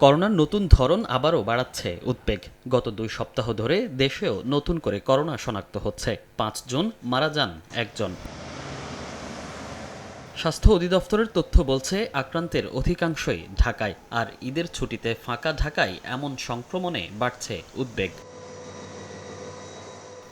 করোনার নতুন ধরন আবারও বাড়াচ্ছে উদ্বেগ। গত দুই সপ্তাহ ধরে দেশেও নতুন করে করোনা শনাক্ত হচ্ছে। পাঁচজন মারা যান একজন। স্বাস্থ্য অধিদপ্তরের তথ্য বলছে, আক্রান্তের অধিকাংশই ঢাকায়, আর ঈদের ছুটিতে ফাঁকা ঢাকায় এমন সংক্রমণে বাড়ছে উদ্বেগ।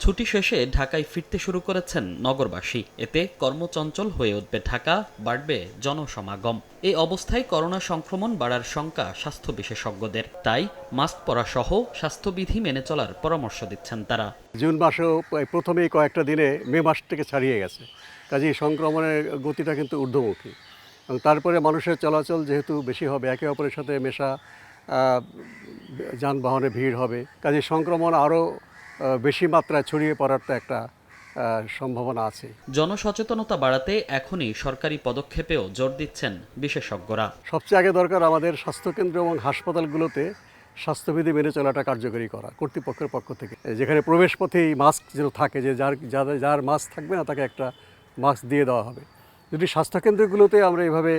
ছুটি শেষে ঢাকায় ফিরতে শুরু করেছেন নগরবাসী। এতে কর্মচঞ্চল হয়ে উঠবে ঢাকা, বাড়বে জনসমাগম। এই অবস্থায় করোনা সংক্রমণ বাড়ার শঙ্কা স্বাস্থ্য বিশেষজ্ঞদের। তাই মাস্ক পরা সহ স্বাস্থ্যবিধি মেনে চলার পরামর্শ দিচ্ছেন তারা। জুন মাসেও প্রথমেই কয়েকটা দিনে মে মাস থেকে ছাড়িয়ে গেছে। কাজেই সংক্রমণের গতিটা কিন্তু ঊর্ধ্বমুখী। তারপরে মানুষের চলাচল যেহেতু বেশি হবে, একে অপরের সাথে মেশা যানবাহনে ভিড় হবে। কাজে সংক্রমণ আরও বেশি মাত্রায় ছড়িয়ে পড়ার তো একটা সম্ভাবনা আছে। জনসচেতনতা বাড়াতে এখনই সরকারি পদক্ষেপেও জোর দিচ্ছেন বিশেষজ্ঞরা। সবচেয়ে আগে দরকার আমাদের স্বাস্থ্যকেন্দ্র এবং হাসপাতালগুলোতে স্বাস্থ্যবিধি মেনে চলাটা কার্যকরী করা কর্তৃপক্ষের পক্ষ থেকে। যেখানে প্রবেশ পথেই মাস্ক যেন থাকে যে যার যাদের যার মাস্ক থাকবে না তাকে একটা মাস্ক দিয়ে দেওয়া হবে। যদি স্বাস্থ্যকেন্দ্রগুলোতে আমরা এইভাবে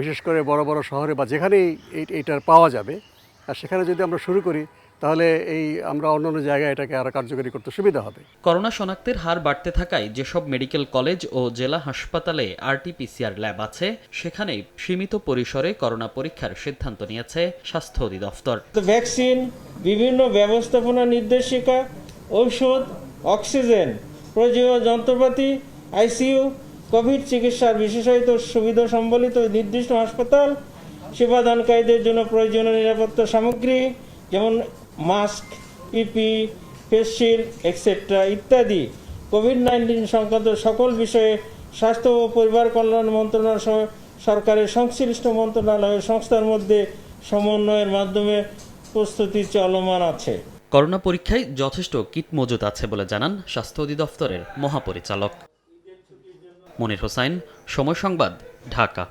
বিশেষ করে বড় বড় শহরে বা যেখানেই এই এইটার পাওয়া যাবে আর সেখানে যদি আমরা শুরু করি তাহলে এই আমরা অন্য অন্য জায়গায় এটাকে আরও কার্যকরী করতে সুবিধা হবে। করোনা শনাক্তের হার বাড়তে থাকায় যেসব মেডিকেল কলেজ ও জেলা হাসপাতালে আরটিপিসিআর ল্যাব আছে সেখানেই সীমিত পরিসরে করোনা পরীক্ষার সিদ্ধান্ত নিয়েছে স্বাস্থ্য অধিদপ্তর। তো ভ্যাকসিন বিভিন্ন ব্যবস্থাপনা নির্দেশিকা ঔষধ অক্সিজেন প্রয়োজনীয় যন্ত্রপাতি আইসিইউ কোভিড চিকিৎসার বিশেষায়িত সুবিধা সম্বলিত নির্দিষ্ট হাসপাতাল সেবাদানকারীদের জন্য প্রয়োজনীয় নিরাপত্তা সামগ্রী যেমন mask, PP face shield etcetera ইত্যাদি। কোভিড নাইন্টিন সংক্রান্ত সকল বিষয়ে স্বাস্থ্য ও পরিবার কল্যাণ মন্ত্রণালয় সহ সরকারের সংশ্লিষ্ট মন্ত্রণালয় সংস্থার মধ্যে সমন্বয়ের মাধ্যমে প্রস্তুতি চলমান আছে। করোনা পরীক্ষায় যথেষ্ট কিট মজুত আছে বলে জানান স্বাস্থ্য অধিদপ্তরের মহাপরিচালক। মনির হোসাইন, সময় সংবাদ, ঢাকা।